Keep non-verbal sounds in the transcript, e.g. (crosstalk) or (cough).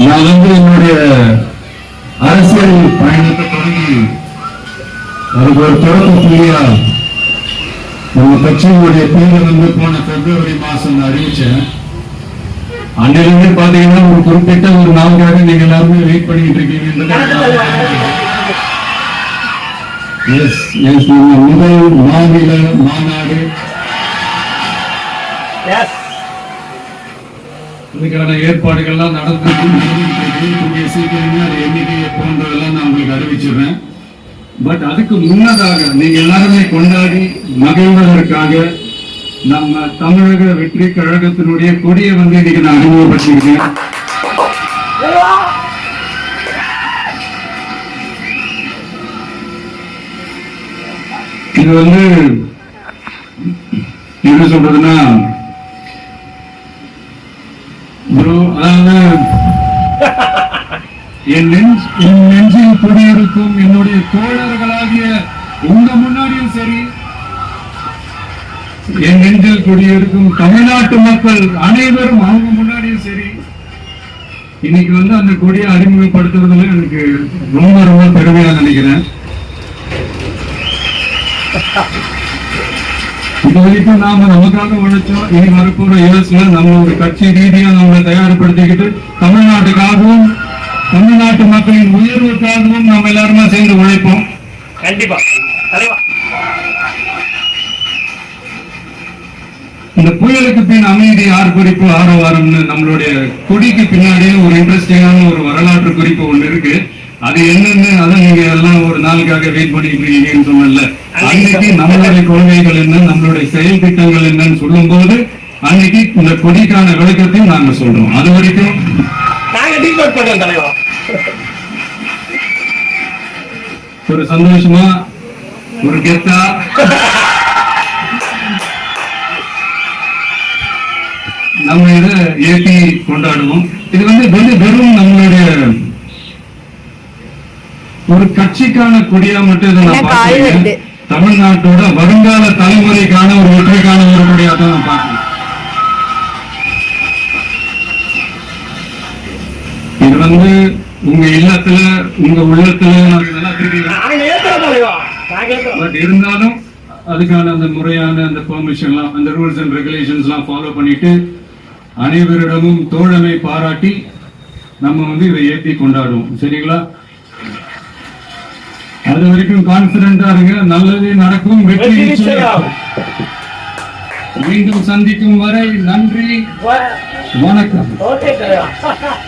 நான் வந்து என்னுடைய அரசியல் பயணத்தை தொடங்கி அதுக்கு ஒரு தொடக்க புள்ளியா நம்ம கட்சியினுடைய பேரை வந்து போன பிப்ரவரி மாசம் நான் அறிவிச்சேன். அன்னையிலிருந்து பாத்தீங்கன்னா ஒரு குறிப்பிட்ட ஒரு நாளுக்காக நீங்க எல்லாருமே வெயிட் பண்ணிட்டு இருக்கீங்கன்றது முதல் மாநில மாநாடு. அதுக்கான ஏற்பாடுகள்லாம் நடந்து சீக்கிரமே அது எண்ணிக்கையை போன்றதெல்லாம் நான் உங்களுக்கு அறிவிச்சிடுறேன் பட் அதுக்கு முன்னதாக நீங்க எல்லாருமே கொண்டாடி மகிழ்வதற்காக நம்ம தமிழக வெற்றி கழகத்தினுடைய கொடியை வந்து இன்னைக்கு நான் அறிமுகப்படுத்தியிருக்கேன். இது வந்து என்ன சொல்றதுன்னா ப்ரோ அதாவது என் நெஞ்ச் என் நெஞ்சில் குடியிருக்கும் என்னுடைய தோழர்களாகிய உங்க முன்னாடியும் சரி என் நெஞ்சில் குடியிருக்கும் தமிழ்நாட்டு மக்கள் அனைவரும் அவங்க முன்னாடியும் சரி இன்னைக்கு வந்து அந்த கொடியை அறிமுகப்படுத்துறதுல எனக்கு ரொம்ப ரொம்ப பெருமையா நினைக்கிறேன். இது வரைக்கும் நாம நமக்காக உழைச்சோம் இனி வரப்போற இயர்ஸ்ல நம்ம ஒரு கட்சி ரீதியா நம்மளை தயார்படுத்திக்கிட்டு தமிழ்நாட்டுக்காகவும் தமிழ்நாட்டு மக்களின் உயர்வுக்காகவும் நாம் எல்லாருமே சேர்ந்து உழைப்போம். கண்டிப்பா. இந்த புயலுக்கு பின் அமைதி ஆர்ப்பரிப்பு ஆரவாரம்னு நம்மளுடைய கொடிக்கு பின்னாடியே ஒரு இன்ட்ரெஸ்டிங்கான ஒரு வரலாற்று குறிப்பு ஒண்ணு இருக்கு. அது என்னன்னு அதான் நீங்க எல்லாம் ஒரு நாளுக்காக வெயிட் பண்ணிட்டு இருக்கீங்கன்னு சொன்னல அன்னைக்கு நம்மளுடைய கொள்கைகள் என்ன நம்மளுடைய செயல் திட்டங்கள் என்னன்னு சொல்லும்போது அன்னைக்கு இந்த கொடிக்கான விளக்கத்தையும் நாங்க சொல்றோம். அது வரைக்கும் நாங்க டீபோட் பண்றோம் தலைவா. ஒரு சந்தோஷமா ஒரு கெத்தா நம்ம இதை ஏற்றி கொண்டாடுவோம் இது வந்து வெறும் வெறும் நம்மளுடைய ஒரு கட்சிக்கான கொடியா மட்டும் இதை நான். வருது? தமிழ்நாட்டோட வருங்கால தலைமுறைக்கான ஒரு வெற்றிக்கான ஒரு கொடியா தான் நான் பார்க்கிறேன் இது வந்து உங்க இல்லத்துல உங்க உள்ளத்துல பட் இருந்தாலும் அதுக்கான அந்த முறையான அந்த பெர்மிஷன்லாம் அந்த ரூல்ஸ் அண்ட் ரெகுலேஷன்ஸ்லாம் ஃபாலோ பண்ணிட்டு அனைவரிடமும் தோழமை பாராட்டி நம்ம வந்து இதை ஏற்றி கொண்டாடுவோம். சரிங்களா? அது வரைக்கும் கான்பிடண்டா இருங்க. நல்லது நடக்கும். வெற்றி மீண்டும் சந்திக்கும் வரை நன்றி. வணக்கம். (laughs)